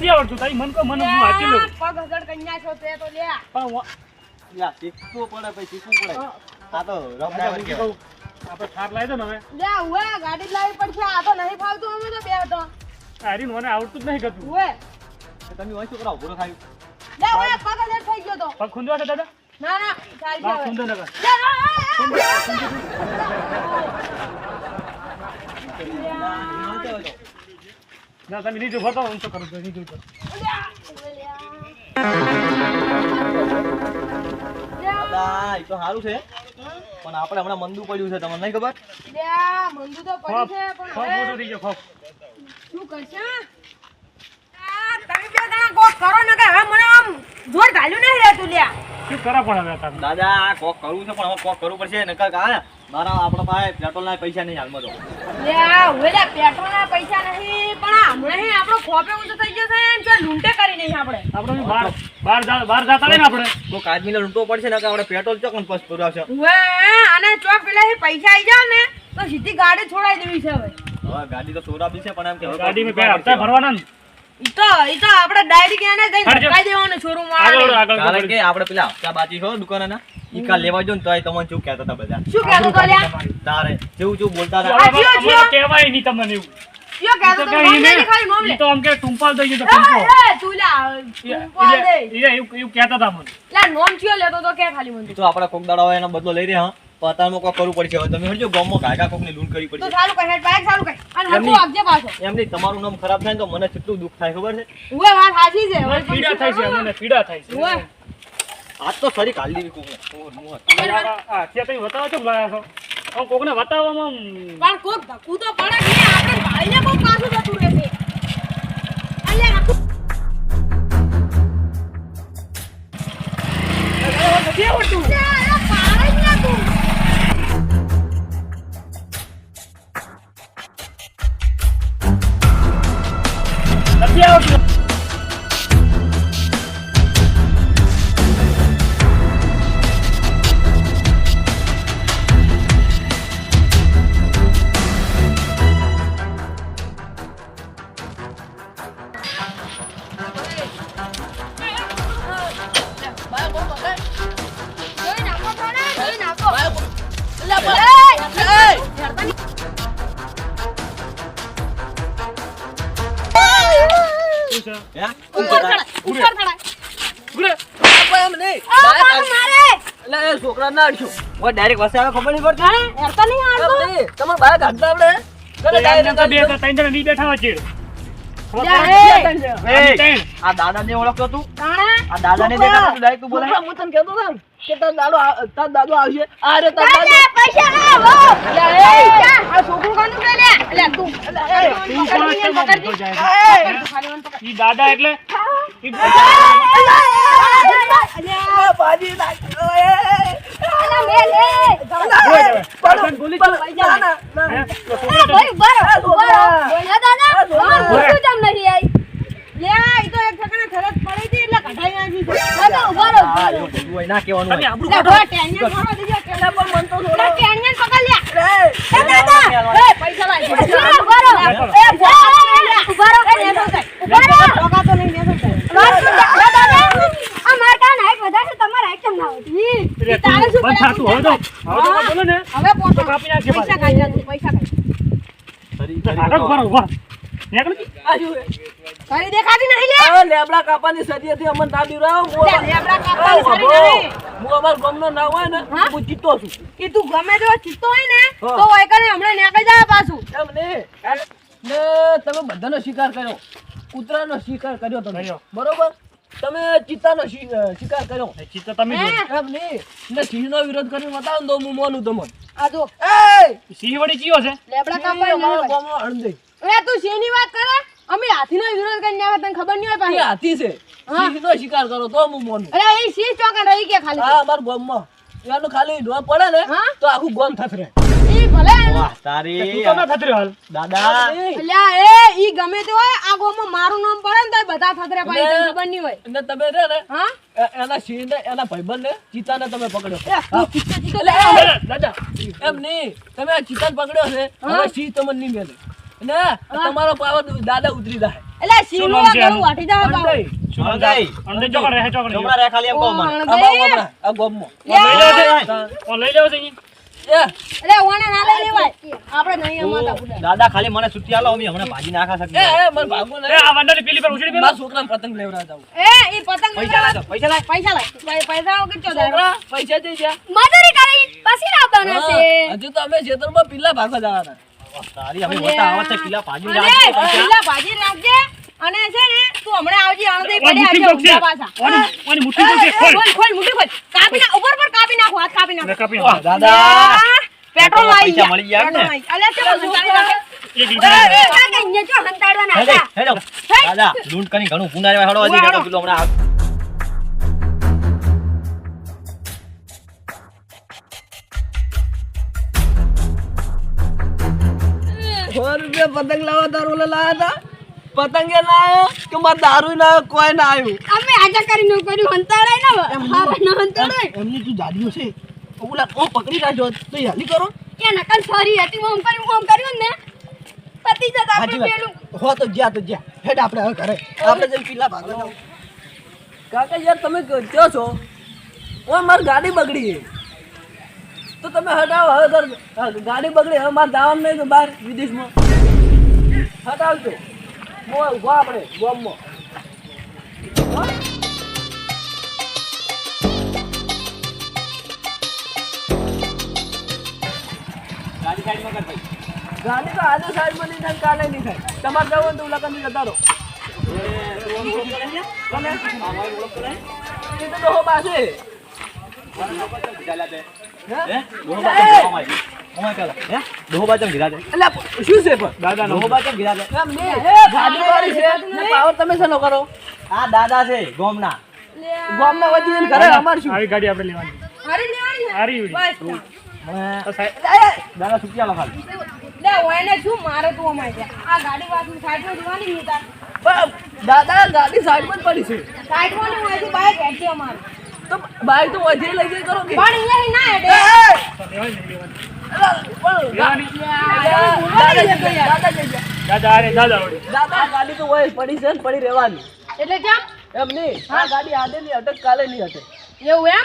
નથી આવડતું તારી મન કો મને હું વાંચી લઉં. પગ હગડ કન્યા છો તે તો લે પણ યા, શીખવું પડે પછી શીખવું પડે. આ તો રમડા ડ્રાઈવર કહું આપણે થાર લાવી દો ને હવે. લે ઉવે ગાડી લાવી પડશે આ તો નહીં ફાવતું અમે તો બે તો. તારી મને આવડતું જ નહીં ગતું. ઉવે. તમે હોય શું કરો ઊભો ખાયું લે ઉવે પગ હગડ થઈ ગયો તો. પગ ખૂંદવા છે દાદા? ના ના ચાલી જાવ ખુંદો ન કર લે, લે, ના તમે નીચે બતાવો હું તો કરું છું નીચે ઉતરો. એ તો સારું છે. પણ આપણે હમણાં મંદુ પડ્યું છે તમને નહીં ખબર? મંદુ તો પડ્યું છે ખોફ પણ મોટો થઈ ગયો ખોફ શું કરશે આ તમે બે કરો ને કે હવે મને આમ જોર ઘાલ્યું નહીં રહેતું લ્યા. શું કરે પણ હવે તારે દાદા આ કોક કરવું છે પણ હવે કોક કરવું પડશે. નકર કા મારા આપણા પાસે પેટ્રોલના પૈસા નહીં હાલમાં તો. લે આ હવે લે પેટ્રોલના પૈસા નહીં પણ આ હે આપણો ખોપે ઊંચો થઈ ગયો છે એમ તો લૂંટે કરી નહીં આપણે. આપણે બી બહાર બહાર જા- બહાર જતા રહે ને આપણે? કોક આદમીને લૂંટવો પડશે ને આપણે પેટ્રોલ ચોકન પસ પુરાવશે હવે આને ચોક પેલા પૈસા આવી જાવ ને તો સીધી ગાડી છોડાઈ દેવી છે હવે. હવે ગાડી તો છોડાવી છે પણ એમ કે ગાડી ગાડીમાં બે ભરવાના ને? તો ઈ તો આપણે ડાયરેક્ટ એને જઈને. દેવાનું શોરૂમ આગળ આગળ કારણ કે આપણે પેલા હપ્તા બાકી છો દુકાનના ઈ લેવા જો ને તોય તમને શું કહેતા હતા બધા? શું કહેતો તો તારે જેવું જેવું બોલતા હતા. નહીં તમને એવું. યો તો તો કે નોમ ઈને- લે ખાલી નોમ લે તો આમ કે ટુંપાલ ગયું તો એ, ટુંપો. એ, તું લ્યા ઈ- તું પાડ દે ઈ એવું એવું કહેતા હતા મને લા નોમ ચિયો લેતો તો કે ખાલી મને તો આપણા કોક દાડા એનો બદલો લઈ રહ્યા અત્યારમાં કોક કરવું પડશે હવે તમે સમજો ગામમાં ગાયકા કોકની લૂંટ કરવી તો પડશે ચાલુ કર હેડ બાઈક સારું કહે અને એમની- હરખું પાછો એમ નહીં તમારું નામ ખરાબ થાય તો મને કેટલું દુઃખ થાય ખબર છે ઉવે વાત સાચી છે હવે પીડા થાય છે મને પીડા થાય છે ઉવે આજ તો સરી કાલ દીવી કોક ઓ નો આ- આ- તઈ બતાવો છો લાયા છો આમ કોકને બતાવવામાં પણ કોક ધક્કું તો પડે કે આપણે ભાઈને કોક પાછું જતું રહેશે અલ્યા આખું નથી આવડતું. અડશો ડાયરેક્ટ વસે આવે ખબર નહીં પડતી. હા, હેરતા નહીં આવડતું? તમારે બાય કાઢતા આપણે. તો બે ત્રણ જણા બેઠા હોય આ દાદા ને ઓળખતો તું આ દાદા ને દેખાતો તું ડાયરેક્ટ બોલે હું તને કહેતો હતો કે તારો દાદો આ- દાદો આવશે આ રે દાદો પૈસા લાવો. આ છોકરું કોનું છે લે? અલ્યા, તું. તું કોણ છે? પકડજી, જાય છે. તું ખાલી મને પકડ. ઈ દાદા એટલે ઈ અલ્યા, એ લે. ના ના ના? તો ભાઈ, રહો, ઊભા રહો. છોકરા. બોલ્યા દાદા? આ છોકરા. તમારે પૂછ્યું કેમ નહીં આઈ? લે, ઈ તો એક ઠેકાણે ખરચ પડી હતી એટલે કઢાઈ નાખી છે. દાદા, ઊભા રહો, બધું હોય ના કહેવાનું હોય આબરૂ કાઢો. ભોળા ટેનિયન છોડો દીજો, ટેનિયન. મન તો થોડો ટેનિયન પકડ લે. એ, એ દાદા, એ પૈસા લાય. એ, એ, ઊભા રહો. ઊભા રહો. એ, નેસો થાય. ઊભા રહો. ટોકા તો નહીં, નેસો થાય. વાત શું છે? લે, દાદા. આ મારા કાન હાઈટ વધારે છે, તમારે હાઈટ કેમ ના વધવી? તારે શું બંધ થાતું. હવે તો હવે તો બોલો ને હવે પોતો. કાપી નાખજે પૈસા. કાઢી પૈસા કાઢી. સરી-. નીકળો. તારી દેખાતી નહીં લે. અરે લેબડા કાપાની સદી હતી અમને ના દીવડાવો. હું લેબડા કાપવાની સદી નહીં. હું અમાર ગમનો ના હોય ને હું? ચિત્તો છું. કે તું ગમે તો ચિત્તો હોય ને. તો હોય કને હમણાં નીકળી જાય પાછું? તમને ને તમે બધાનો શિકાર કર્યો. કૂતરાનો શિકાર કર્યો તમે. બરોબર? તમે ચિત્તાનો શિકાર કર્યો. ચિત્તા તમે. એમ નહીં. ને સિંહનો વિરોધ કરીને બતાવો તો હું માનું તમને. આ જો. એ સિંહ વળી ચિયો છે? લેબડા સિંહ મારો નહીં હોય. એ તું સિંહની વાત કરે? અમે હાથીનો વિરોધ કરીને આવ્યા તને ખબર નહીં હોય પાછી? હાથી છે. હા. સિંહનો શિકાર કરો તો હું માનું. અરે એ સિંહ ચોકા રહી ગયા ખાલી? હા અમારા ગામમાં. એનું ખાલી ઢો પડે ને તો આખું ગામ થથરે ઈ ભલે વાહ તારી. તું તો ના હાલ? દાદા. અલ્યા એ ઈ ગમે તે હોય આ ગોમાં મારું નામ પડે ને તો બધા થથરે પડી તને ખબર નહીં હોય. ને તમે રે ને હા? એના સિંહને એના ભાઈબંધને ચિતાને તમે પકડ્યો. એ, તું ચિત્તો ચિત્તો લે. એ, દાદા એમ નહીં તમે આ ચિતાને પકડ્યો છે હવે સિંહ તમને નહીં મેલે. ને તમારો પાવર દાદા ઉતરી જાય એટલે શીનું નામ છે આ આનું? ગળું વાટી દે બાબુ. અંધાઈ. શું નામ અંધાઈ. છે? અંધાઈ ચોકડ રહે ચોકડ છોકરા રે ખાલી એમ કહો મને આ બાવ બાપરા, આ ગોમમાં. લઈ લેવો છે હા. કોણ લઈ લેવો છે અહીં? એ, ઓને ના લઈ લેવાય આપણે નહીં અમાતા દાદા ખાલી મને છૂટી આલો અમે હમણાં ભાજી નાખા શકીએ એ, મને ભાગવું નહીં. આ વાંદરની પેલી પર ઉછળી મારા છોકરાને પતંગ. એ ઈ પતંગ પૈસા લાજો પૈસા લાય પૈસા લાય પૈસા વગર ચો છોકરા, પૈસા દઈ જા. મજૂરી કરી પછી લાવવાના છે હજુ તો અમે ખેતરમાં પીલા ભાગવા જવાના. તારી અમે મોટા આવત કિલા ભાજી અને લાગશે ભાજી રાખજે અને છે ને તું હમણાં આવજે આણંદે પડે આવજે કોક પાછા ઓની મુઠ્ઠી ખોલ ખોલ ખોલ મુઠ્ઠી ખોલ કાપી નાખ ઉપર પર કાપી નાખો હાથ કાપી નાખો કાપી નાખો. દાદા પેટ્રોલ આવી પૈસા મળી ગયા ને? અલ્યા તે સંતાડી નાખે એક એ, લીટર કાકા, અહીંયા જો હંતાડવાના હતા. દાદા લૂંટ કરી ઘણું પુના રેવા હજી નકર હમણાં સો રૂપિયા પતંગ લાવવા તારો લાવ્યા લાયા હતા પતંગે ના આવ્યો કે મારે દારૂ ના આવ્યો કોઈ ના આવ્યું? અમે આજા કરીને કર્યું હંતાડાય ને હવે. હારા ન હંતાડાય. એમની તું જાડીઓ છે. ઓલા ઓ પકડી રાખજો. તો યાલી કરો. કે નકલ સારી હતી ઓમ કરી ઓમ કર્યું ને. પતી જતા આપણે પેલું. હો તો જ્યાં તો જ્યાં. હેડ આપણે હવે ઘરે. આપણે જઈને પીલા ભાગવા કાકા યાર તમે કહો છો? ઓ મારી ગાડી બગડી છે. તો તમે હટાવો હવે ગાડી બગડી હવે મારે જવાનું નહીં તો બહાર વિદેશમાં. હટાવજો. ઊભા આપણે ગોમમાં. ગાડી સાઈડમાં કર ભાઈ. ગાડી તો આજે સાઈડમાં નહીં થાય કાલે નહીં થાય. તમારે જવું તો ઉલાકાની જતા રહો? એ તો ડોહો પાસે. દાદા નહીં. ગાડી વાળી છે? ને પાવર તમે શેનો કરો? આ દાદા છે ગોમના. ગામના ઘરે અમાર શું આવી ગાડી આપણે લેવાની. હારી લેવાની હારી એવી. બસ હે? તો સાહેબ દાદા છૂટી આલો લે ઓયને શું મારે તું અમાય આ ગાડી વાસની સાઈડમાં જોવાની નહીં દાદા ગાડી સાઈડમાં પડી છે. સાઈડમાં ને ઓયથી બાઈક હેઠી અમારે. તો બાઈક તો વધે લઈ જઈ કરો કે. પણ અહીંયા ના. દાદા ગાડી તો હોય પડી છે ને પડી રહેવાની. એટલે કેમ? એમ નહીં. હા. ગાડી આજે નહીં અટક કાલે નહીં હટે. એવું એમ?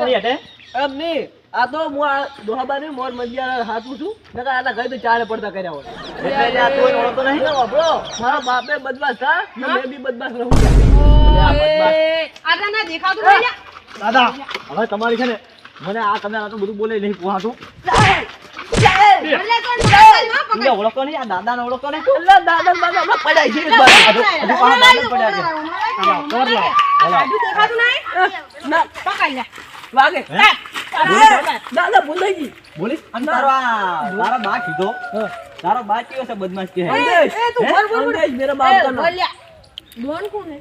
નહીં હટે? એમ નહીં. આ તો હું આ દોહાબાની મોર મજિયા હાથું છું નકર આના ગઈ તો ચારે પડતા કર્યા હોય એટલે આ કોઈ ઓળખતો નહીં? વાપરો મારા બાપે બદમાશ થા મેં બી બદમાશ રહું આગળ ના દેખાતું નહીં દાદા હવે તમારી છે ને મને આ તમે આ તો બધું બોલે નહીં પોહાતું એટલે તો ના ઓળખતો નહીં આ ઓળખતો દાદા પડાય છે દાદા પડ્યા છે હાલો, ના હે? દાદા ભૂલાઈ ગઈ બોલીશ અને તારો તારો બા કીધો હા. તારો બા કેવો છે બદમાશ કે હે? અંદેશ એ તું બોલ, બોલ, બોલ. અંદેશ મેરા બાપ કા. બોલ્યા. ડોન કોણ હે?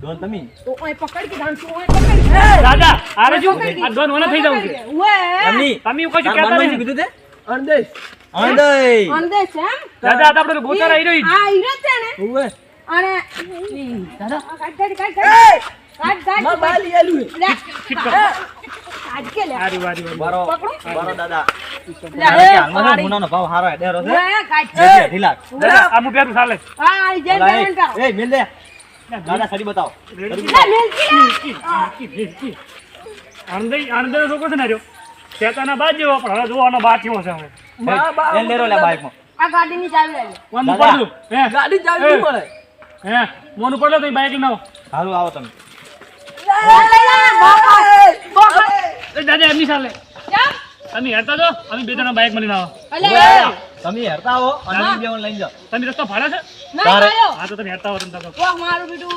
ડોન તમે તો ઓય પકડ કે ધાન શું ઓય પકડ. દાદા હારે શું આ દોન મને થઈ જવું છે ઓય. તમે તારા કહેતા બાનભાઈને નહીં. કીધું તે અંદેશ અંદય અંદે છે એમ? દાદા આ તો આપણે તો ગોતારા હીરો જ. હા, હીરો જ છે ને? ઉવે અને દાદા કાઢ કાઢ કાઢ કાઢ કાઢ કાઢ માર બાલ લેલું હે. લે. ઠીક કરો. લે હારી વારી વારી. પકડો. બારો દાદા લે, કારણ કે એ, હાલમાં મુનાનો ભાવ હારો હેડેરો છે ઓય, કાઢ. બે બે ઢીલા. આ હું પહેરું ચાલે હા, આ જેલ ઓલા, પેમેન્ટ કરો. એ, એ, દે. દાદા સડી બતાવો લે, મેલકી લે. કી, કી, કી. છોકરો છે ને રહ્યો શેતાના બાદ જેવો પણ હવે જોવાનો બાદ થયો છે હવે મારા બાપ લેરો લે બાઈકમાં આ ગાડીની ચાવી લે. મોનું દાદા. હે ગાડી ચાવી નહીં મળે હે મોનું પડલો તો બાઈક ના હારું આવો તમે લે. બોકડ. એ દાદા એમની ચાલે કેમ? તમે હેરતા જો અમે બે જણા બાઇક મળીને આવો. તમે હેરતા આવો અને અમે બેઉને લઈને જાઓ. તમે રસ્તો ફાડે છે? ના. હા તો તમે હેરતા આવો તમે તો વાહ, મારું બેટું.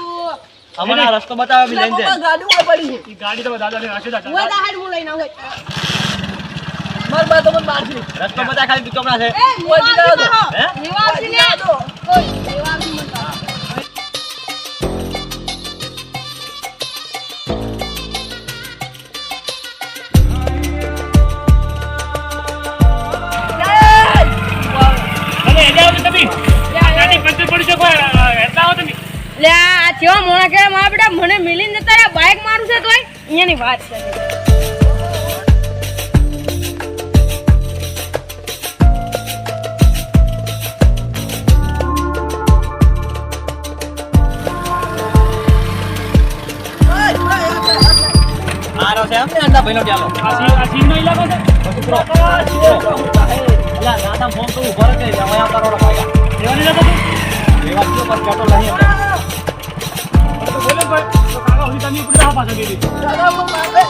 અમારા રસ્તો બતાવે અમે લઈને જાય. ગાડી ઉપર પડી છે. ઈ ગાડી તો દાદા લઈને દા હું દાદા દાહાડ હું લઈને આવું. મારા બા તો મને મારશે રસ્તો બતા ખાલી ચોકડા છે. એ, આવતી ને. કોઈ લેવા મને મિલી તારા બાઇક મારું છે તોય. અહીંયાની વાત છે. મારો છે એમ ને અંડા ભાઈનો ચાલો આ ઇલાકો છે અલા દાદા ફોન તો ઊભો રહે છે હવે આ કરોડો ભાઈ પર નહીં અંદર. તો કાકા ઉપડી પાછા દાદા હું મારે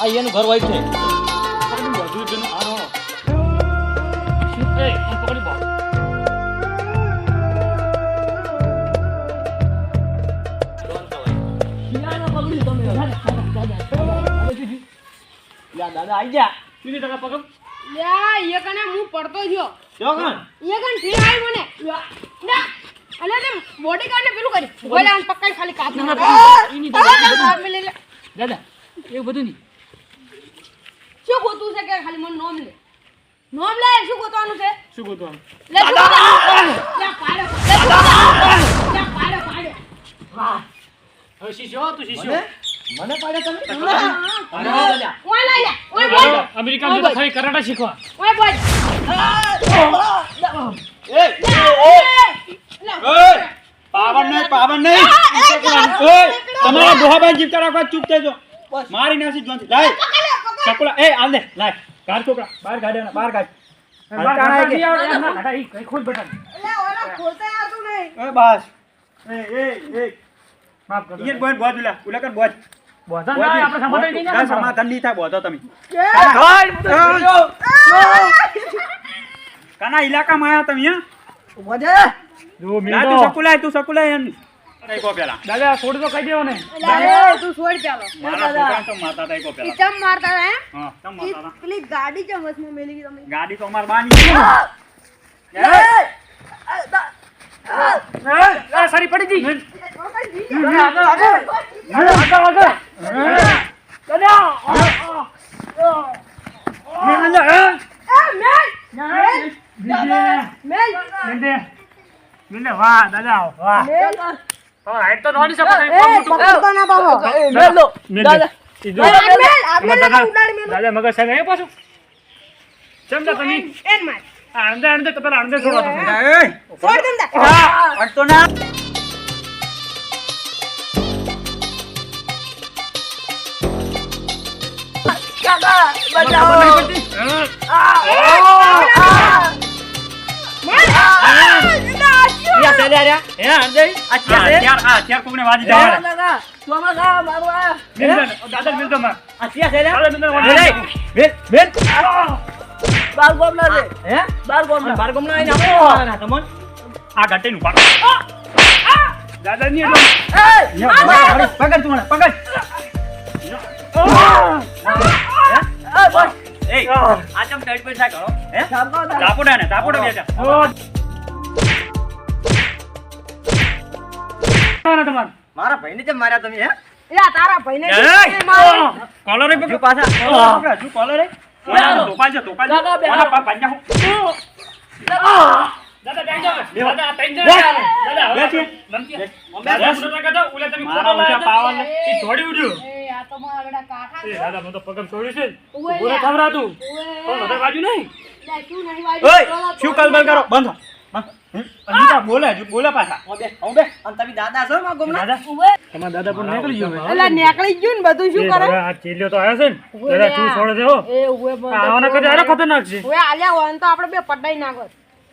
આ એનું ઘર હોય છે. દાદા આઈ જા. સીધી ટકા પકડ. લ્યા એ કને હું પડતો થયો. જો કણ. એ કને ફેર આવી મને. ના અને તે બોડી ગાર્ડ ને પેલું કરી બોલે આમ પકડ ખાલી કાપ ના કાપ લે લે દાદા એવું બધું નહીં. શું ગોતું છે કે ખાલી મને નોમ લે? નોમ લે શું ગોતવાનું છે? શું ગોતવાનું? લે લે પાડો લે લે પાડો પાડો. હવે શીશો તું શીશો. મને? પાડે તમે? ઓય લઈ લે. ઓય બોલ. અમેરિકામાં જતા ખાલી કરાટા શીખવા. ઓય બોલ. એ લે પાવન નહીં પાવન નહીં. ઓય તમારા દોહાબાઈ જીવતા રાખવા ચૂપ થજો મારી નાસી જોનથી. લાય. ચકલા. એ આલ દે. લાય. કાઢ છોકરા. બહાર કાઢે બહાર એ બસ. એ એ એ. માફ કરજો ઈયર બોલ બોલ ઉલા ઉલા કર બોલ બોધા ના, આપણે સમાધાન નહીં થાય બોધો તમે. કાના ઇલાકામાં આયા તમે હે? જો લાય તું સકુલાય તું સકુલાય એમ. અરે પેલા. દાદા છોડ તો કહી દેવો ને. લે તું છોડ ચાલો મારા છોકરા તો માતા થાય પેલા. ચમ મારતા હતા હા તમ ઈ માતા પેલી ગાડી ચમ વચમાં મેલી ગઈ તમે? ગાડી તો અમાર બાની આ સારી પડી ગઈ દાદા, આગળ આગળ આગળ આગળ વાહ દાદા તો નોની સપોર્ટ દાદા સાહેબ પાછું ચમદા તમે એન માર આ અંદર અંદર તો પેલા અંદર છોડો તમે એ છોડ દંડા અટતો ના કાકા બચાવો યા ચાલ્યા રહ્યા હે અંજય આ આ હથિયાર આ હથિયાર કોકને વાજી કાકા જવાના કાકા સોમા કાકા મારું આ મિંદે દાદા મિંદે માં આ બાર ગોમલા રે હે બાર ગોમલા બાર ગમના આઈને આપણે આવવાના તમોન આ ઘટેનું પાડો. દાદા ની એકદમ પકડ તું પકડ. એ બસ એ આ ચમ ટાઈટ પૈસા કરો હે? તાપોડા ને તાપોડા બેટા મારા ભાઈને જેમ માર્યા તમે હે? તારા ભાઈને કોલર પાછા. કોલર એ તોપાલ છે તોપાલ છે ઓલા પા પાંજા હું દાદા દાદા દાદા. દાદા ઓલા શું કલબલ કરો બંધ અનિતા બોલે હજુ બોલે પાછા. હું બે અને તમે દાદા છો માં ગમના દાદા, દાદા પણ નીકળી ગયો અલા, નીકળી ગયું ને બધું શું કરે? આ ચેલ્યો તો આવ્યો છે ને. દાદા, તું યાર. છોડે એ ઓવે બંધ આ આવાના કરતા ખતરનાક છે. ઓવે આલ્યા હોય તો આપણે બે પડાઈ નાખો.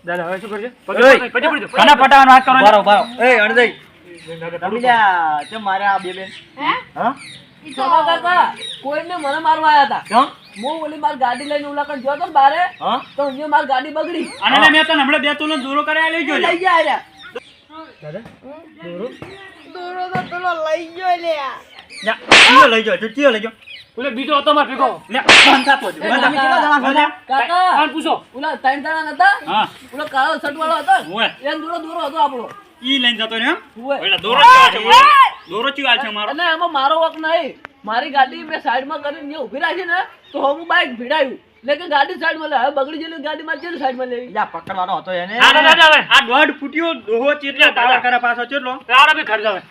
દાદા, હવે શું કરશે? પગે પડી ખાના પટાવાનો વાત કરો બારો બારો એ અણદઈ. તમે લ્યા જેમ માર્યા બે બેન? હે? હા? ઈ કાકા કોઈને મને મારવા આયા હતા હું ઓલી માર ગાડી લઈને ઉલા કણ તો બારે તો અહીંયા માર ગાડી બગડી અને મેં તને હમણાં બે તોલો દૂરો કર્યા લઈ ગયો લઈ ગયા આર્યા દોરો. દોરો તો પેલો લઈ ગયો લે જા લઈ ગયો ચિયો લઈ ગયો ઓલે બીજો હતો માર ભેગો. લે બંધ થાતો જ. તમે કેટલા જણા છો કાકા આને પૂછો. ઓલા ત્રણ જણા નતા ઓલો કાળો શર્ટ વાળો હતો ને, ઓય એને દૂરો દૂરો હતો આપણો ઈ લઈને જતો ને એમ? ઓય. દોરો છે મારો. દોરો ચિયો છે મારો. અને એમાં મારો વક નહીં. મારી ગાડી મેં સાઈડમાં કરીને ઊભી રાખી ને તો હું બાઈક ભીડાયું. લે ગાડી સાઈડમાં લે. હવે બગડી ગયેલી ગાડી માં કેવી સાઈડમાં લેવી? યા પકડવાનો હતો એને. દાદા દાદા આ દોઢ ફૂટ્યો ડોહો ચેટલો તારા કરે પાછો ચેટલો દાદા બી ખર્ચાવે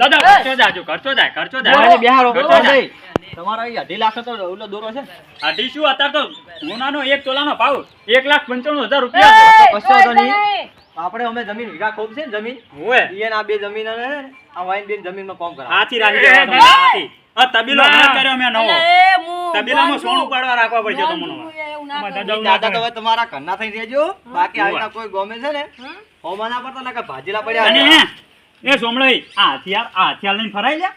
દાદા ખર્ચો જાજો ખર્ચો જાય ખર્ચો જાય. બિહારો ખર્ચો જાય. તમારો અહીં અઢી લાખ તો ઓલો દોરો છે. અઢી શું? અત્યારે તો સોનાનો એક તોલાનો ભાવ એક લાખ પંચાણું હજાર રૂપિયા. કશો નહીં. આપણે અમે જમીન વીઘા ખોબ છે ને જમીન હું ઈ આ બે જમીન અને આ વાઈન બેન જમીનમાં કામ કરાવે હાથી રાખી હાથી. આ તબીલો ના. કર્યો મે નવો તબીલા માં સોનું પાડવા રાખવા પડશે તમને કરું. દાદા એવું ના દાદા તો હવે તમારા ઘરના થઈ રહેજો બાકી. આવીના કોઈ ગમે છે ને હમ? હોમાં ના પડતા ને કે ભાજીલા પડ્યા અને છે. એ સોમળઈ આ હથિયાર આ હથિયાર લઈને ફરાઈ લે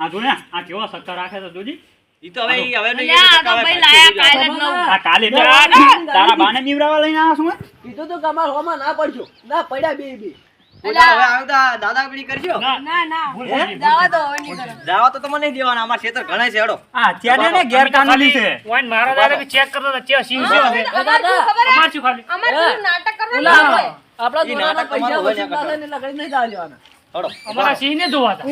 આ જો ને આ કેવો સત્તા રાખે છે જોજી ઈ તો હવે હવે નહીં આ તો ભાઈ લાયા કાલે જ નવું. આ કાલે તારા બાને બીવડાવવા લઈને આવ્યા છું મેં? કીધું તો કે હોમાં ના પડશો ના પડ્યા બે બે. પૂજા હવે આવતા દાદાગીરી કરજો. ના, ના ના. ભૂલ હે? થઈ ગઈ, ભૂલ જવા થઈ દો હવે નહીં કરો. જાવા તો તમને નહીં દેવાના અમારા ખેતર ઘણા છે હેડો. આ હથિયાર ને ગેરકાનૂની છે. ગઈ. મારા દાદા ચેક કરતા હતા, ચેક સિંહ છે. અમારે શું ખબર હે? ખાલી અમારે નાટક ઈ દોરાના પૈસા વસૂલ ના થાય ને એટલે નહીં જવા દેવાના હેડો અમારા સિંહ ને જોવાતા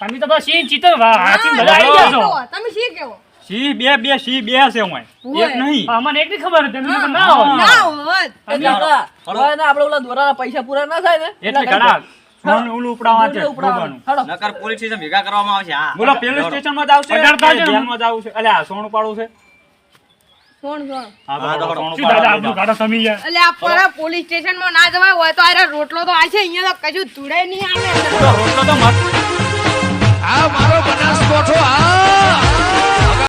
તમે તો બસ સિંહ ચિતર હાથી બધા આવી તમે તમે શી કેવો? સિંહ બે બે સિંહ બે છે હું એક નહીં. અમને એકની ખબર હતી તમે ના હોય. ના હોત. એટલે ને આપણે ઓલા દોરાના પૈસા પૂરા ના થાય ને? એટલે ઘણા. નકર પોલીસ સ્ટેશન ભેગા કરવામાં આવશે હા. બોલો પેલું સ્ટેશનમાં જ આવશે? જેલમાં જ આવશે? એટલે સોનું પાડું છે? સોણ, સોણ. સમી જાય એટલે આ પરા પોલીસ સ્ટેશનમાં ના જવાય હોય તો આરે રોટલો તો આ છે અહીંયા તો કશું ધૂળે નહીં આવે. રોટલો તો મત આ મારો બનાસકોઠો આ